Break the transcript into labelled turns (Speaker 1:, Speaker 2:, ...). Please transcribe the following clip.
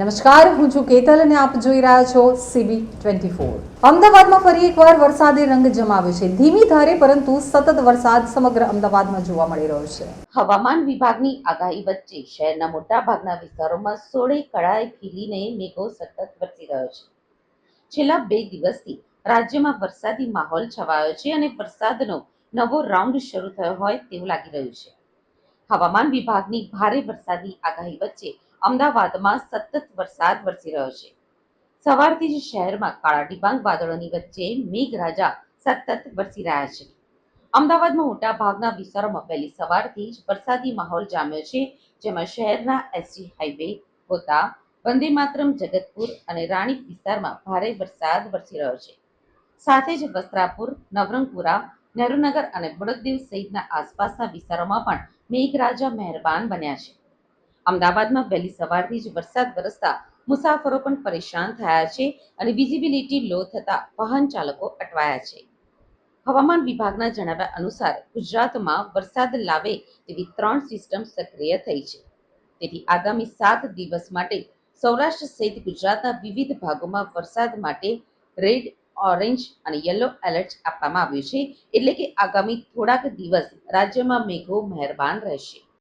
Speaker 1: નમસ્કાર, હું છું કેતલ અને આપ જોઈ રહ્યા છો સીબી ટ્વેન્ટી ફોર અમદાવાદમાં ફરી એકવાર વરસાદે રંગ જમાવ્યો છે. ધીમી ધારે, પરંતુ સતત વરસાદ સમગ્ર અમદાવાદમાં જોવા મળી રહ્યો છે.
Speaker 2: હવામાન વિભાગની આગાહી વચ્ચે શહેરના મોટા ભાગના વિસ્તારોમાં સોળે કળાએ ખીલીને મેઘો સતત વરસી રહ્યો છે. છેલ્લા બે દિવસથી રાજ્યમાં વરસાદી માહોલ છવાયો છે અને વરસાદનો નવો રાઉન્ડ શરૂ થયો હોય તેવું લાગી રહ્યું છે. હવામાન વિભાગની ભારે વરસાદી આગાહી વચ્ચે અમદાવાદમાં સતત વરસાદ વરસી રહ્યો છે. સવારથી જ શહેરમાં કાળા ડિબાંગ વાદળોની વચ્ચે મેઘરાજા સતત વરસી રહ્યા છે. અમદાવાદમાં મોટા ભાગના વિસ્તારોમાં વહેલી સવારથી જ વરસાદી માહોલ જામ્યો છે, જેમાં શહેરના એસટી હાઈવે, ગોતા વંદે માતરમ જગતપુર અને રાણીપ વિસ્તારમાં ભારે વરસાદ વરસી રહ્યો છે. સાથે જ વસ્ત્રાપુર, નવરંગપુરા, નહેરુનગર અને બળકદેવ સહિતના આસપાસના વિસ્તારોમાં પણ મેઘરાજા મહેરબાન બન્યા છે. અમદાવાદમાં વહેલી સવારથી જ વરસાદ વરસતા મુસાફરો પણ પરેશાન થયા છે અને વિઝિબિલિટી લો થતા વાહન ચાલકો અટવાયા છે. હવામાન વિભાગના જણાવ્યા અનુસાર ગુજરાતમાં વરસાદ લાવે તેવી ત્રણ સિસ્ટમ સક્રિય થઈ છે. તેથી આગામી સાત દિવસ માટે સૌરાષ્ટ્ર સહિત ગુજરાતના વિવિધ ભાગોમાં વરસાદ માટે રેડ, ઓરેન્જ અને યલો એલર્ટ આપવામાં આવ્યું છે. એટલે કે આગામી થોડાક દિવસ રાજ્યમાં મેઘો મહેરબાન રહેશે.